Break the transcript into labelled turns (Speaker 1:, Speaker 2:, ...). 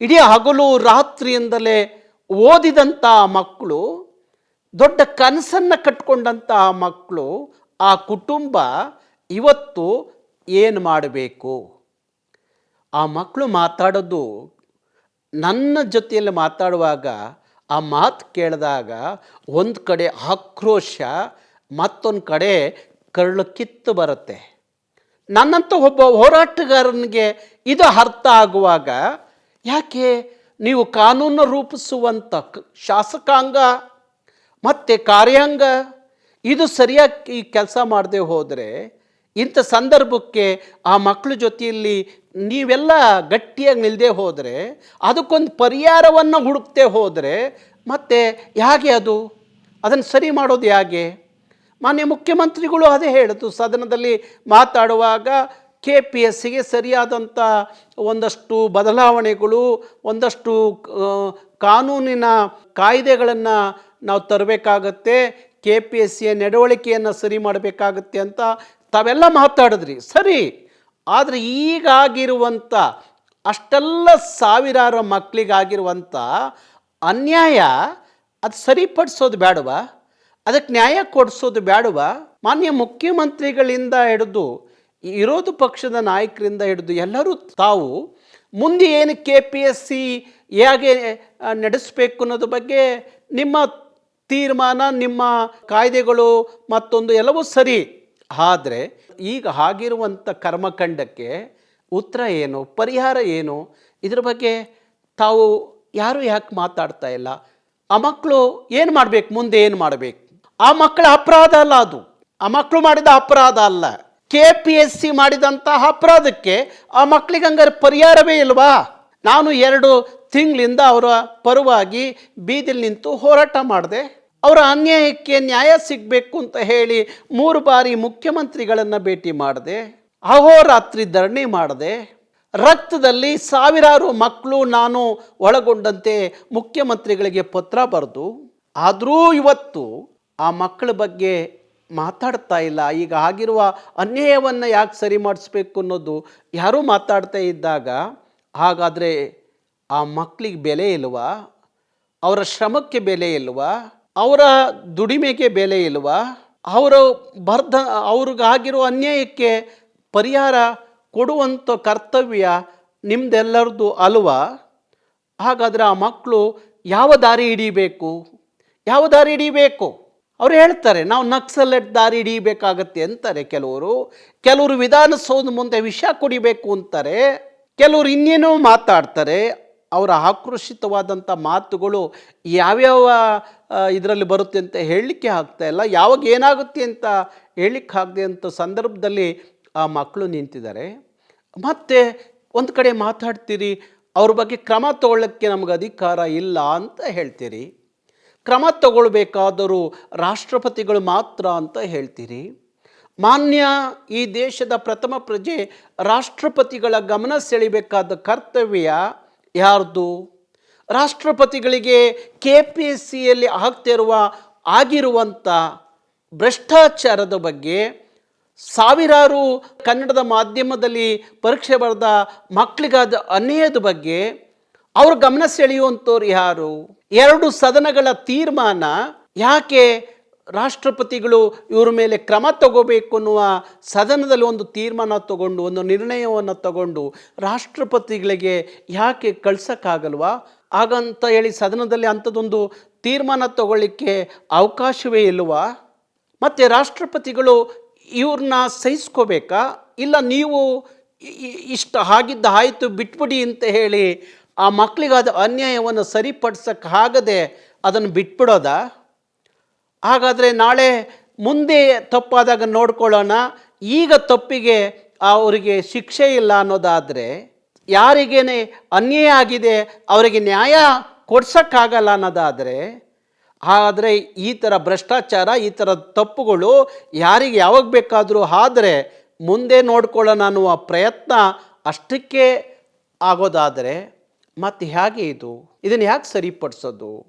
Speaker 1: ಇಡೀ ಹಗಲು ರಾತ್ರಿಯಿಂದಲೇ ಓದಿದಂಥ ಮಕ್ಕಳು, ದೊಡ್ಡ ಕನಸನ್ನು ಕಟ್ಕೊಂಡಂತಹ ಮಕ್ಕಳು, ಆ ಕುಟುಂಬ ಇವತ್ತು ಏನು ಮಾಡಬೇಕು? ಆ ಮಕ್ಕಳು ಮಾತಾಡೋದು ನನ್ನ ಜೊತೆಯಲ್ಲಿ ಮಾತಾಡುವಾಗ ಆ ಮಾತು ಕೇಳಿದಾಗ ಒಂದು ಕಡೆ ಆಕ್ರೋಶ, ಮತ್ತೊಂದು ಕಡೆ ಕರಳು ಕಿತ್ತು ಬರುತ್ತೆ. ನನ್ನಂಥ ಒಬ್ಬ ಹೋರಾಟಗಾರನಿಗೆ ಇದು ಅರ್ಥ ಆಗುವಾಗ ಯಾಕೆ? ನೀವು ಕಾನೂನು ರೂಪಿಸುವಂಥ ಶಾಸಕಾಂಗ, ಮತ್ತು ಕಾರ್ಯಾಂಗ, ಇದು ಸರಿಯಾಗಿ ಕೆಲಸ ಮಾಡದೆ ಹೋದರೆ ಇಂಥ ಸಂದರ್ಭಕ್ಕೆ ಆ ಮಕ್ಕಳ ಜೊತೆಯಲ್ಲಿ ನೀವೆಲ್ಲ ಗಟ್ಟಿಯಾಗಿ ನಿಲ್ಲದೆ ಹೋದರೆ ಅದಕ್ಕೊಂದು ಪರಿಹಾರವನ್ನು ಹುಡುಕ್ತೆ ಹೋದರೆ ಮತ್ತೆ ಹೇಗೆ ಅದು? ಅದನ್ನು ಸರಿ ಮಾಡೋದು ಹೇಗೆ ಮಾನ್ಯ ಮುಖ್ಯಮಂತ್ರಿಗಳು ಅದೇ ಹೇಳಿತು ಸದನದಲ್ಲಿ ಮಾತಾಡುವಾಗ ಕೆ ಪಿ ಎಸ್ ಸಿಗೆ ಸರಿಯಾದಂಥ ಒಂದಷ್ಟು ಬದಲಾವಣೆಗಳು, ಒಂದಷ್ಟು ಕಾನೂನಿನ ಕಾಯ್ದೆಗಳನ್ನು ನಾವು ತರಬೇಕಾಗತ್ತೆ ಕೆ ಪಿ ಎಸ್ ಸಿಯ ನಡವಳಿಕೆಯನ್ನು ಸರಿ ಮಾಡಬೇಕಾಗತ್ತೆ ಅಂತ ತಾವೆಲ್ಲ ಮಾತಾಡಿದ್ರಿ. ಸರಿ, ಆದರೆ ಈಗಾಗಿರುವಂಥ, ಅಷ್ಟೆಲ್ಲ ಸಾವಿರಾರು ಮಕ್ಕಳಿಗಾಗಿರುವಂಥ ಅನ್ಯಾಯ, ಅದು ಸರಿಪಡಿಸೋದು ಬೇಡವಾ ಅದಕ್ಕೆ ನ್ಯಾಯ ಕೊಡಿಸೋದು ಬೇಡವಾ ಮಾನ್ಯ ಮುಖ್ಯಮಂತ್ರಿಗಳಿಂದ ಹಿಡಿದು ವಿರೋಧ ಪಕ್ಷದ ನಾಯಕರಿಂದ ಹಿಡಿದು ಎಲ್ಲರೂ ತಾವು ಮುಂದೆ ಏನು ಕೆ ಪಿ ಎಸ್ ಸಿ ಹೇಗೆ ನಡೆಸಬೇಕು ಅನ್ನೋದ್ರ ಬಗ್ಗೆ ನಿಮ್ಮ ತೀರ್ಮಾನ, ನಿಮ್ಮ ಕಾಯ್ದೆಗಳು ಮತ್ತೊಂದು ಎಲ್ಲವೂ ಸರಿ. ಆದರೆ ಈಗ ಆಗಿರುವಂಥ ಕರ್ಮಕಂಡಕ್ಕೆ ಉತ್ತರ ಏನು, ಪರಿಹಾರ ಏನು? ಇದ್ರ ಬಗ್ಗೆ ತಾವು ಯಾರು ಯಾಕೆ ಮಾತಾಡ್ತಾ ಇಲ್ಲ? ಆ ಮಕ್ಕಳು ಏನು ಮಾಡಬೇಕು, ಮುಂದೆ ಏನು ಮಾಡಬೇಕು? ಆ ಮಕ್ಕಳ ಅಪರಾಧ ಅಲ್ಲ ಅದು. ಆ ಮಕ್ಕಳು ಮಾಡಿದ ಅಪರಾಧ ಅಲ್ಲ. ಕೆ ಪಿ ಎಸ್ ಸಿ ಮಾಡಿದಂತಹ ಅಪರಾಧಕ್ಕೆ ಆ ಮಕ್ಕಳಿಗೆ ಹಂಗಾರೆ ಪರಿಹಾರವೇ ಇಲ್ವಾ? ನಾನು ಎರಡು ತಿಂಗಳಿಂದ ಅವರ ಪರವಾಗಿ ಬೀದಿಲಿ ನಿಂತು ಹೋರಾಟ ಮಾಡಿದೆ. ಅವರ ಅನ್ಯಾಯಕ್ಕೆ ನ್ಯಾಯ ಸಿಗಬೇಕು ಅಂತ ಹೇಳಿ ಮೂರು ಬಾರಿ ಮುಖ್ಯಮಂತ್ರಿಗಳನ್ನು ಭೇಟಿ ಮಾಡಿದೆ. ಅಹೋರಾತ್ರಿ ಧರಣಿ ಮಾಡಿದೆ. ರಕ್ತದಲ್ಲಿ ಸಾವಿರಾರು ಮಕ್ಕಳು ನಾನು ಒಳಗೊಂಡಂತೆ ಮುಖ್ಯಮಂತ್ರಿಗಳಿಗೆ ಪತ್ರ ಬರೆದು. ಆದರೂ ಇವತ್ತು ಆ ಮಕ್ಕಳ ಬಗ್ಗೆ ಮಾತಾಡ್ತಾ ಇಲ್ಲ. ಈಗ ಆಗಿರುವ ಅನ್ಯಾಯವನ್ನು ಯಾಕೆ ಸರಿ ಮಾಡಿಸ್ಬೇಕು ಅನ್ನೋದು ಯಾರೂ ಮಾತಾಡ್ತಾ ಇದ್ದಾಗ ಹಾಗಾದರೆ ಆ ಮಕ್ಕಳಿಗೆ ಬೆಲೆ ಇಲ್ವಾ? ಅವರ ಶ್ರಮಕ್ಕೆ ಬೆಲೆ ಇಲ್ವಾ? ಅವರ ದುಡಿಮೆಗೆ ಬೆಲೆ ಇಲ್ವಾ? ಅವರು ಬರ್ಧ ಅವ್ರಿಗಾಗಿರೋ ಅನ್ಯಾಯಕ್ಕೆ ಪರಿಹಾರ ಕೊಡುವಂಥ ಕರ್ತವ್ಯ ನಿಮ್ದೆಲ್ಲರದು ಅಲ್ವಾ? ಹಾಗಾದರೆ ಆ ಮಕ್ಕಳು ಯಾವ ದಾರಿ ಹಿಡಿಬೇಕು? ಯಾವ ದಾರಿ ಹಿಡಿಬೇಕು? ಅವ್ರು ಹೇಳ್ತಾರೆ, ನಾವು ನಕ್ಸಲೆಟ್ ದಾರಿ ಹಿಡಿಯಬೇಕಾಗತ್ತೆ ಅಂತಾರೆ ಕೆಲವರು. ಕೆಲವರು ವಿಧಾನಸೌಧ ಮುಂದೆ ವಿಷ ಕುಡಿಬೇಕು ಅಂತಾರೆ. ಕೆಲವರು ಇನ್ನೇನೋ ಮಾತಾಡ್ತಾರೆ. ಅವರ ಆಕ್ರೋಶಿತವಾದಂಥ ಮಾತುಗಳು ಯಾವ್ಯಾವ ಇದರಲ್ಲಿ ಬರುತ್ತೆ ಅಂತ ಹೇಳಲಿಕ್ಕೆ ಆಗ್ತಾ ಇಲ್ಲ. ಯಾವಾಗ ಏನಾಗುತ್ತೆ ಅಂತ ಹೇಳಲಿಕ್ಕೆ ಆಗದೆ ಅಂತ ಸಂದರ್ಭದಲ್ಲಿ ಆ ಮಕ್ಕಳು ನಿಂತಿದ್ದಾರೆ. ಮತ್ತು ಒಂದು ಕಡೆ ಮಾತಾಡ್ತೀರಿ, ಅವ್ರ ಬಗ್ಗೆ ಕ್ರಮ ತಗೊಳ್ಳೋಕ್ಕೆ ನಮಗೆ ಅಧಿಕಾರ ಇಲ್ಲ ಅಂತ ಹೇಳ್ತೀರಿ. ಕ್ರಮ ತಗೊಳ್ಬೇಕಾದರೂ ರಾಷ್ಟ್ರಪತಿಗಳು ಮಾತ್ರ ಅಂತ ಹೇಳ್ತೀರಿ? ಮಾನ್ಯ ಈ ದೇಶದ ಪ್ರಥಮ ಪ್ರಜೆ ರಾಷ್ಟ್ರಪತಿಗಳ ಗಮನ ಸೆಳಿಬೇಕಾದ ಕರ್ತವ್ಯ ಯಾರ್ದು? ರಾಷ್ಟ್ರಪತಿಗಳಿಗೆ ಕೆ ಪಿ ಎಸ್ ಸಿಯಲ್ಲಿ ಆಗ್ತಿರುವ ಆಗಿರುವಂಥ ಭ್ರಷ್ಟಾಚಾರದ ಬಗ್ಗೆ ಸಾವಿರಾರು ಕನ್ನಡದ ಮಾಧ್ಯಮದಲ್ಲಿ ಪರೀಕ್ಷೆ ಬರೆದ ಮಕ್ಕಳಿಗಾದ ಅನ್ಯಾಯದ ಬಗ್ಗೆ ಅವ್ರ ಗಮನ ಸೆಳೆಯುವಂಥವ್ರು ಯಾರು? ಎರಡು ಸದನಗಳ ತೀರ್ಮಾನ ಯಾಕೆ ರಾಷ್ಟ್ರಪತಿಗಳು ಇವ್ರ ಮೇಲೆ ಕ್ರಮ ತಗೋಬೇಕು ಅನ್ನುವ ಸದನದಲ್ಲಿ ಒಂದು ತೀರ್ಮಾನ ತಗೊಂಡು, ಒಂದು ನಿರ್ಣಯವನ್ನು ತಗೊಂಡು ರಾಷ್ಟ್ರಪತಿಗಳಿಗೆ ಯಾಕೆ ಕಳ್ಸೋಕ್ಕಾಗಲ್ವಾ? ಹಾಗಂತ ಹೇಳಿ ಸದನದಲ್ಲಿ ಅಂಥದ್ದೊಂದು ತೀರ್ಮಾನ ತಗೊಳ್ಳಿಕ್ಕೆ ಅವಕಾಶವೇ ಇಲ್ವಾ? ಮತ್ತು ರಾಷ್ಟ್ರಪತಿಗಳು ಇವ್ರನ್ನ ಸಹಿಸ್ಕೋಬೇಕಾ? ಇಲ್ಲ ನೀವು ಇಷ್ಟು ಆಗಿದ್ದ ಆಯಿತು ಬಿಟ್ಬಿಡಿ ಅಂತ ಹೇಳಿ ಆ ಮಕ್ಕಳಿಗಾದ ಅನ್ಯಾಯವನ್ನು ಸರಿಪಡಿಸೋಕ್ಕಾಗದೆ ಅದನ್ನು ಬಿಟ್ಬಿಡೋದ? ಹಾಗಾದರೆ ನಾಳೆ ಮುಂದೆ ತಪ್ಪಾದಾಗ ನೋಡ್ಕೊಳ್ಳೋಣ, ಈಗ ತಪ್ಪಿಗೆ ಅವರಿಗೆ ಶಿಕ್ಷೆ ಇಲ್ಲ ಅನ್ನೋದಾದರೆ ಯಾರಿಗೇನೆ ಅನ್ಯಾಯ ಆಗಿದೆ, ಅವರಿಗೆ ನ್ಯಾಯ ಕೊಡ್ಸೋಕ್ಕಾಗಲ್ಲ ಅನ್ನೋದಾದರೆ ಆದರೆ ಈ ಥರ ಭ್ರಷ್ಟಾಚಾರ, ಈ ಥರ ತಪ್ಪುಗಳು ಯಾರಿಗೆ ಯಾವಾಗ ಬೇಕಾದರೂ ಆದರೆ ಮುಂದೆ ನೋಡ್ಕೊಳ್ಳೋಣ ಅನ್ನುವ ಪ್ರಯತ್ನ ಅಷ್ಟಕ್ಕೆ ಆಗೋದಾದರೆ ಮತ್ತು ಹೇಗೆ ಇದು? ಇದನ್ನು ಯಾಕೆ ಸರಿಪಡಿಸೋದು?